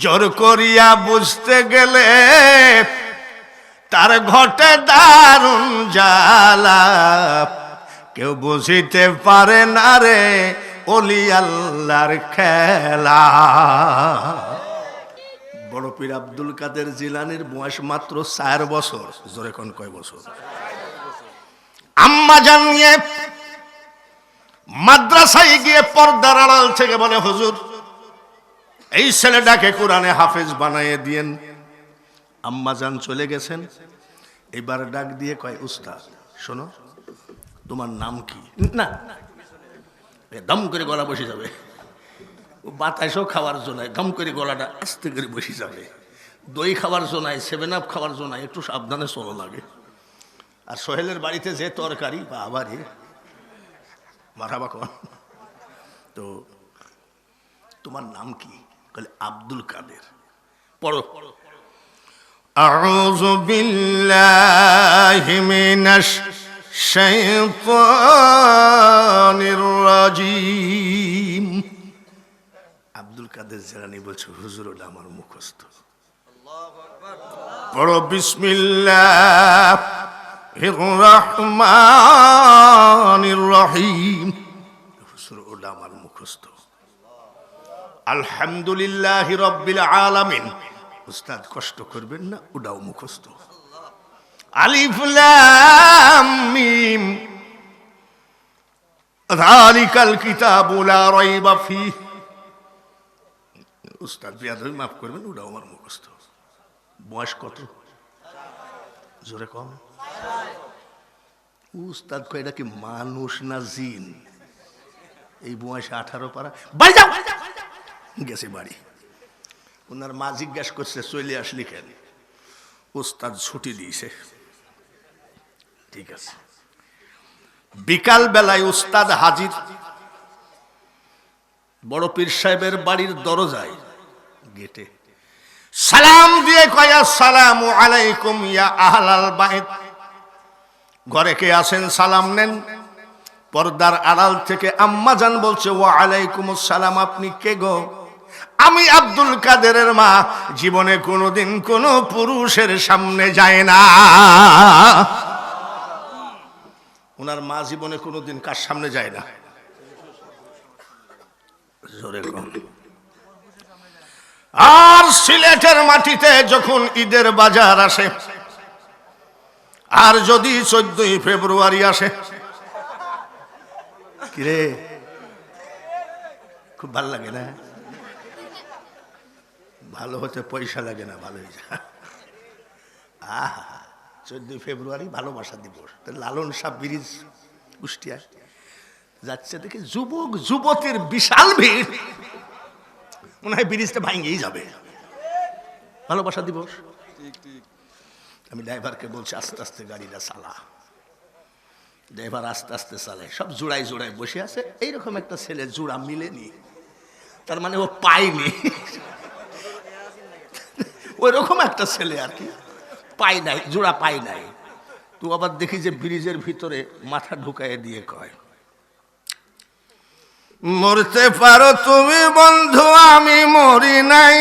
জোর করিয়া বুঝতে গেলে তার ঘটে দারুণ জ্বালা। কেউ বুঝিতে পারে না রে অলি আল্লাহর খেলা। বড় পীর আব্দুল কাদের জিলানির বয়স মাত্র চার বছর। জোরে কোন কয় বছর? আম্মা জানিয়ে মাদ্রাসায় গিয়ে পর্দার আড়াল থেকে বলে, হুজুর এই ছেলেটাকে কোরআনে হাফেজ বানাইয়ে দিয়েন। আম্মা জান চলে গেছেন। এবার ডাক দিয়ে কয়, উস্তাদ, শোনো, তোমার নাম কি? না। দম করে গলা বসে যাবে। বাতাসও খাওয়ার জন্য, দম করে গলাটা আস্তে করে বসে যাবে। দই খাওয়ার জন্য সেভেন আপ খাওয়ার জন্য, একটু সাবধানে চলো লাগে। আর সোহেলের বাড়িতে যে তরকারি বা আবার মারাবা কন তো, তোমার নাম কি? আব্দুল কাদের পড়ো أعوذ بالله من الشيطان الرجيم আব্দুল কাদের জেলানি বলছে হুজুর ওটা আমার মুখস্থ পড়ো বিসমিল্লাহ রহমান রহিম আলহামদুলিল্লাহ রব্বিল আলামিন। উস্তাদ, কষ্ট করবেন না ওটাও মুখস্থ। আলিফ লাম মিম। যালিকাল কিতাবু লা রাইবা ফিহ। উস্তাদ, বিয়াদবি মাফ করবেন ওটাও আমার মুখস্থ। বয়স কত? জোরে কম। উস্তাদ, কয় এটা কি মানুষ না জিন? এই বয়সে আঠারো পারা। বাড়ি যাও গেছে বাড়ি। ওনার মা জিজ্ঞাস করছে, চলে আসলি কেন? উস্তাদ ছুটি দিয়েছে। ঠিক আছে। বিকাল বেলায় উস্তাদ হাজির। বড় পীর সাহেবের বাড়ির দরজায়, গেটে, সালাম দিয়ে কয়া, সালাম আলাইকুম ইয়া আহলাল বাইত। ঘরে কে আসেন সালাম নেন। পর্দার আড়াল থেকে আম্মা জান বলছে, ওয়া আলাইকুম সালাম, আপনি কে গো? আমি আব্দুল কাদেরের মা। জীবনে কোনোদিন কোনো পুরুষের সামনে যায় না। ওনার মা জীবনে কোনোদিন কার সামনে যায় না। আর সিলেটের মাটিতে যখন ঈদের বাজার আসে, আর যদি চোদ্দই ফেব্রুয়ারি আসে খুব ভালো লাগে না? ভালো হতে পয়সা লাগে না ভালো হয়ে যায় আহা চোদ্দই ফেব্রুয়ারি ভালোবাসা দিবস। লালন সাহ ব্রিজ কুষ্টিয়া। যাচ্ছে দেখি যুবক যুবতীর বিশাল ভিড়। মনে হয় ব্রিজটা ভাঙেই যাবে। ভালোবাসা দিবস। আমি ড্রাইভারকে বলছি আস্তে আস্তে গাড়িটা চালা। ড্রাইভার আস্তে আস্তে চালায় সব জোড়ায় জোড়ায় বসে আছে। এইরকম একটা ছেলে জোড়া মিলেনি। তার মানে ও পায়নি। ওই রকম একটা ছেলে আর কি। পাই নাই, জোড়া পাই নাই। তো আবার দেখি যে ব্রিজের ভিতরে মাথা ঢুকাইয়ে দিয়ে কয়, মরতে পারো তুমি বন্ধু, আমি মরি নাই।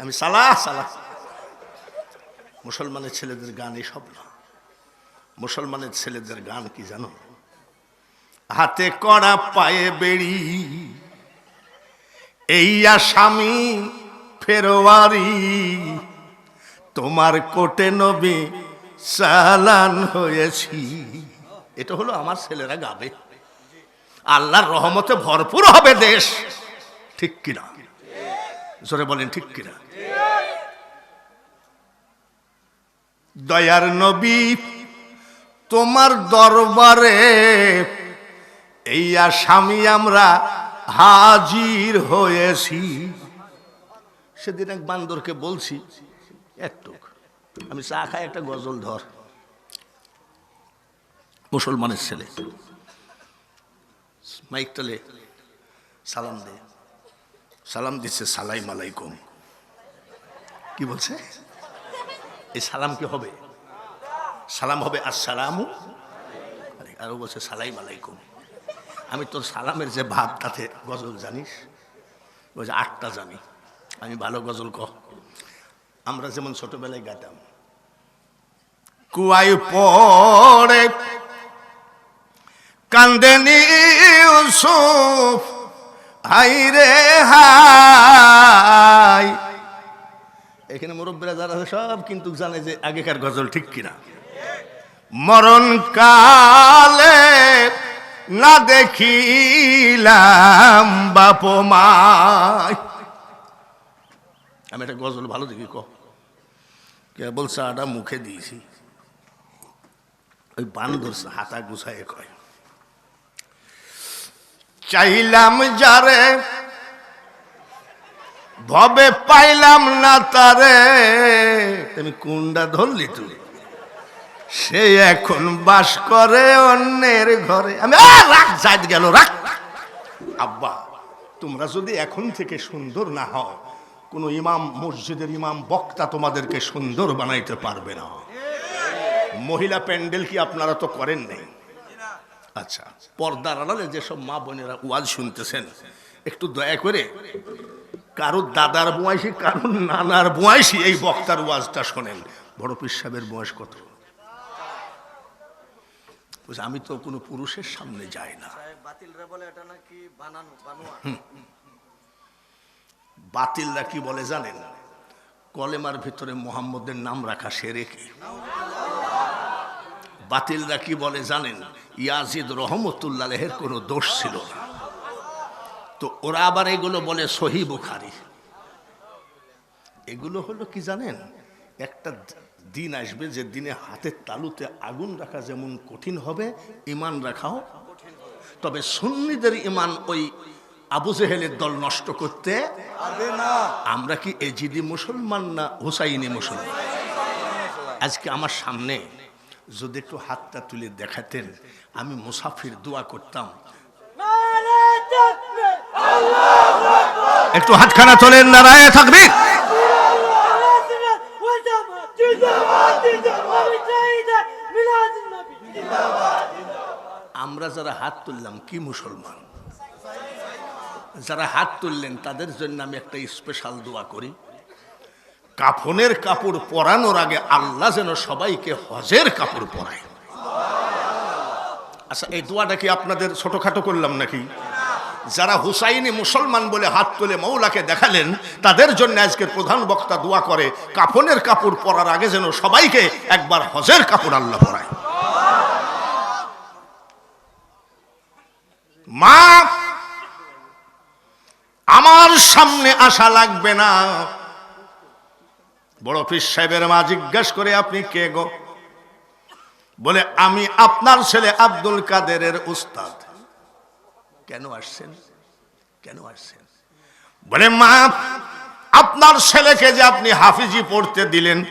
আমি সালা সালা। মুসলমানের ছেলেদের গান এসব না। মুসলমানের ছেলেদের গান কি জানো? হাতে কড়া পায়ে বেড়ি এই আসামি ফেরোয়ারি, তোমার কোটে নবী চালান হয়েছি। এটা হলো আমার ছেলেরা গাবে। আল্লাহর রহমতে ভরপুর হবে দেশ। ঠিক কিনা? জোরে বলেন, ঠিক কিনা? দয়ার নবী, তোমার দরবারে এই আসামি আমরা হাজির হয়েছি। সেদিন এক বান্দরকে বলছি একটু আমি চা খাই, একটা গজল ধর। মুসলমানের ছেলে, মাইক মাইকটালে সালাম দে। সালাম দিচ্ছে সালাই মালাইকুম কি বলছে? এই সালাম কি হবে? সালাম হবে আর আসসালামু আরও বলছে সালাই মালাইকুম আমি তোর সালামের যে ভাত তাতে গজল জানিস? বলছে আটটা জানি। আমি ভালো গজল কহ আমরা যেমন ছোটবেলায় গাইতাম। কুয়াই পড়ে কান্দেনি হাই রে হাই। এখানে মুরব্বীরা যারা সব কিন্তু জানে যে আগেকার গজল ঠিক কিনা। মরণ কালে না দেখিলাম বাপ মায় আমি একটা গজল ভালো দেখি, ক। কেবল চাটা মুখে দিয়েছি। ওই বান্দর হাতা গুছায় কয়। চাইলাম যারে, ভবে পাইলাম না তারে। তুমি কুন্ডা ধরলি তুই? সে এখন বাস করে অন্যের ঘরে। আমি রাখ যাইত গেল রাখ আব্বা, তোমরা যদি এখন থেকে সুন্দর না হও, কোনো ইমাম, মসজিদের ইমাম, বক্তা তোমাদেরকে সুন্দর বানাইতে পারবে না। মহিলা প্যান্ডেল কি আপনারা তো করেন নেই? আচ্ছা পর্দার আড়ালে যেসব মা বোনেরা ওয়াজ শুনতেছেন, একটু দয়া করে কারোর দাদার বয়সী কারোর নানার বয়সী এই বক্তার ওয়াজটা শোনেন। বড় পীর সাহেবের বয়স কত? বলছে, আমি তো কোনো পুরুষের সামনে যাই না। বাতিলরা বলে এটা নাকি বানানো বানোয়া বাতিলরা কি বলে জানেন? কলেমার ভিতরে মোহাম্মদের নাম রাখা সেরে কি? বাতিলরা কি বলে জানেন? ইয়াজিদ রহমতুল্লাহের কোনো দোষ ছিল না। তো ওরা আবার এগুলো বলে সহি বুখারি। এগুলো হলো কি জানেন? একটা দিন আসবে যে দিনে হাতের তালুতে আগুন রাখা যেমন কঠিন হবে ইমান রাখাও তবে সুন্নিদের ইমান ওই আবু জেহেলের দল নষ্ট করতে আমরা কি এজিদি মুসলমান না হুসাইনি মুসলমান? আজকে আমার সামনে যদি একটু হাতটা তুলে দেখাতেন আমি মুসাফির দোয়া করতাম। একটু হাতখানা তোলেন নারায় থাকবে। আমরা যারা হাত তুললাম, কি মুসলমান? যারা হাত তুললেন, তাদের জন্য আমি একটা স্পেশাল দোয়া করি। কাফনের কাপড় পরানোর আগে আল্লাহ যেন সবাইকে হজের কাপড় পরায়। আচ্ছা এই দোয়াটা কি আপনাদের ছোটখাটো করলাম নাকি? যারা হুসাইনি মুসলমান বলে হাত তুলে মৌলাকে দেখালেন, তাদের জন্য আজকের প্রধান বক্তা দোয়া করে, কাফনের কাপড় পরার আগে যেন সবাইকে একবার হজের কাপড় আল্লাহ পরায়। মা, আমার সামনে আসা লাগবে না। বড় পীর সাহেবের মা জিজ্ঞাসা করে, আপনি কে গো? বলে, আমি আপনার ছেলে আব্দুল কাদেরের উস্তাদ। কেন আসছেন? কেন আসছেন? বলে, মা, আপনার ছেলেকে যে আপনি হাফিজি পড়তে দিলেন,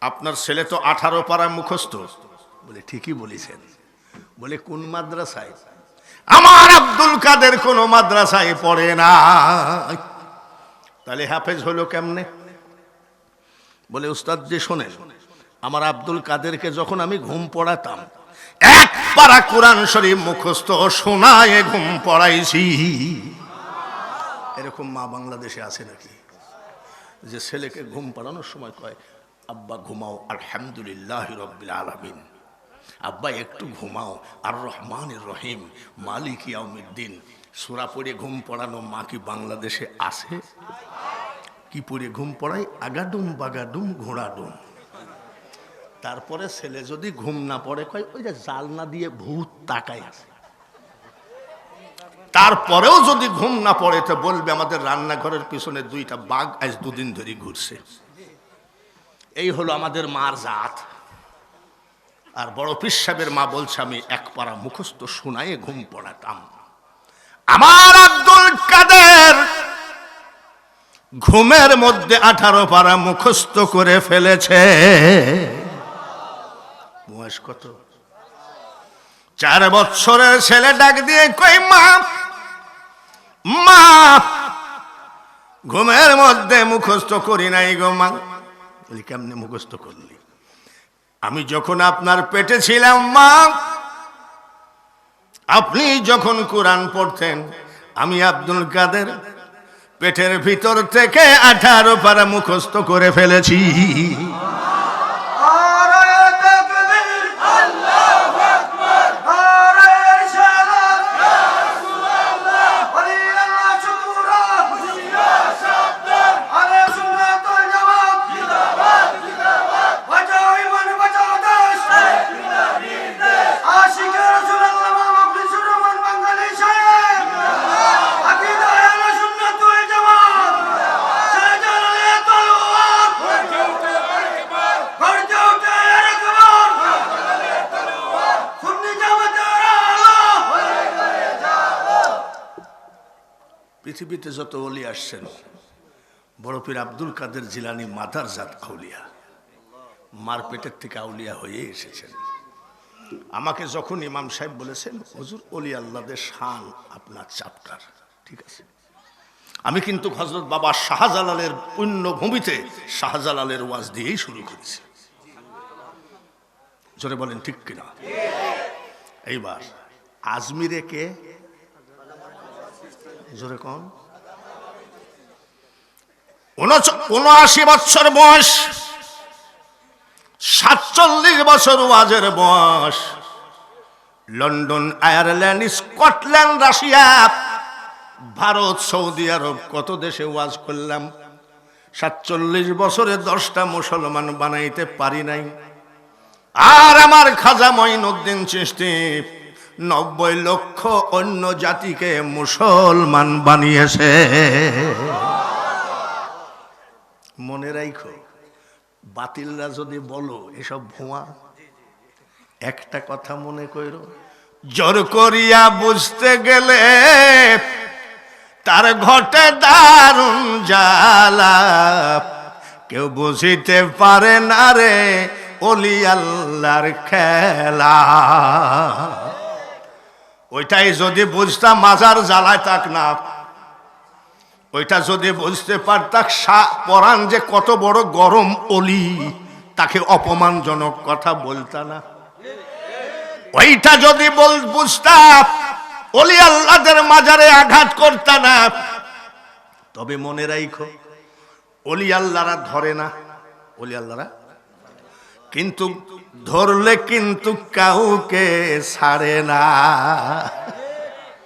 আপনার ছেলে তো আঠারো পাড়া মুখস্থ। বলে, ঠিকই বলেছেন। বলে, কোন মাদ্রাসায়? আমার আব্দুল কাদের কোন মাদ্রাসায় পড়ে না। তাহলে হাফেজ হলো কেমনে? বলে উস্তাদ যে শোনে আমার আব্দুল কাদেরকে যখন আমি ঘুম পড়াতাম, এক পারা কোরআন শরীফ মুখস্থ শোনায় ঘুম পড়াইছি। এরকম মা বাংলাদেশে আছে নাকি? যে ছেলেকে ঘুম পাড়ানোর সময় কয়, আব্বা, ঘুমাও, আলহামদুলিল্লাহ রব্বিল আলামিন। আব্বা, একটু ঘুমাও। আর রহমান রহিম মালিক ইয়াউমিদ্দিন, সুরা পড়ে ঘুম পড়ানো মা কি বাংলাদেশে আছে? কি পড়ে ঘুম পড়াই আগাডুম বাগাডুম ঘোড়াডুম তারপরে ছেলে যদি ঘুম না পড়ে, কয়, ওই যে জালনা দিয়ে ভূত তাকায় আছে। তারপরেও যদি ঘুম না পড়ে, তো বলবে আমাদের রান্নাঘরের পিছনে দুইটা বাঘ আজ দুদিন ধরে ঘুরছে। এই হলো আমাদের মার জাত। আর বড় পিসাবের মা বলছে, আমি এক পাড়া মুখস্থ শোনায় ঘুম পড়াতাম। আমার আব্দুল কাদের ঘুমের মধ্যে আঠারো পাড়া মুখস্থ করে ফেলেছে। বয়স কত? চার বছরের ছেলে ডাক দিয়ে কই, মা মা, ঘুমের মধ্যে মুখস্থ করি নাই গো মা। বলি, কেমনে মুখস্থ করলি? আমি যখন আপনার পেটে ছিলাম, মা, আপনি যখন কোরআন পড়তেন, আমি আব্দুল কাদের পেটের ভিতর থেকে আঠারো পারা মুখস্থ করে ফেলেছি। পৃথিবীতে যত অলি আসছেন, বড় পীর আব্দুল কাদের জিলানি মাদার জাত আউলিয়া, মার পেটের থেকে আউলিয়া হয়ে এসেছেন। আমাকে যখন ইমাম সাহেব বলেছেন, হজুর অলি আল্লাদের শান আপনার চাপটার। ঠিক আছে। আমি কিন্তু হজরত বাবা শাহজালালের পুণ্যভূমিতে শাহজালালের ওয়াজ দিয়েই শুরু করেছি। জোরে বলেন, ঠিক কিনা? এইবার, আজমিরে কে? জোরে কন। উনআশি বছর বয়স, সাতচল্লিশ বছর ওয়াজের বয়স। London, Ireland, Scotland, Russia, Bharat, Saudi Arab, কত দেশে ওয়াজ করলাম। সাতচল্লিশ বছরে দশটা মুসলমান বানাইতে পারি নাই। আর আমার খাজা মঈনুদ্দিন চিস্তি নব্বই লক্ষ অন্য জাতিকে মুসলমান বানিয়েছে। মনে রাখো বাতিলরা যদি বলো এসব ভুয়া, একটা কথা মনে কইরো, জোর করিয়া বুঝতে গেলে তার ঘটে দারুণ জ্বালা। কেউ বুঝিতে পারে না রে অলি আল্লাহর খেলা। ওইটাই যদি বুঝতাম মাজার জ্বালায় তাক না। ওইটা যদি বুঝতে পারতাক পরাণ যে কত বড় গরম অলি, তাকে অপমানজনক কথা বলতা না। ওইটা যদি বুঝতাম, অলি আল্লাহদের মাজারে আঘাত করতা না। তবে মনে রাখো অলি আল্লাহরা ধরে না, অলি আল্লাহরা কিন্তু ধরলে কিন্তু কাউকে ছাড়ে না।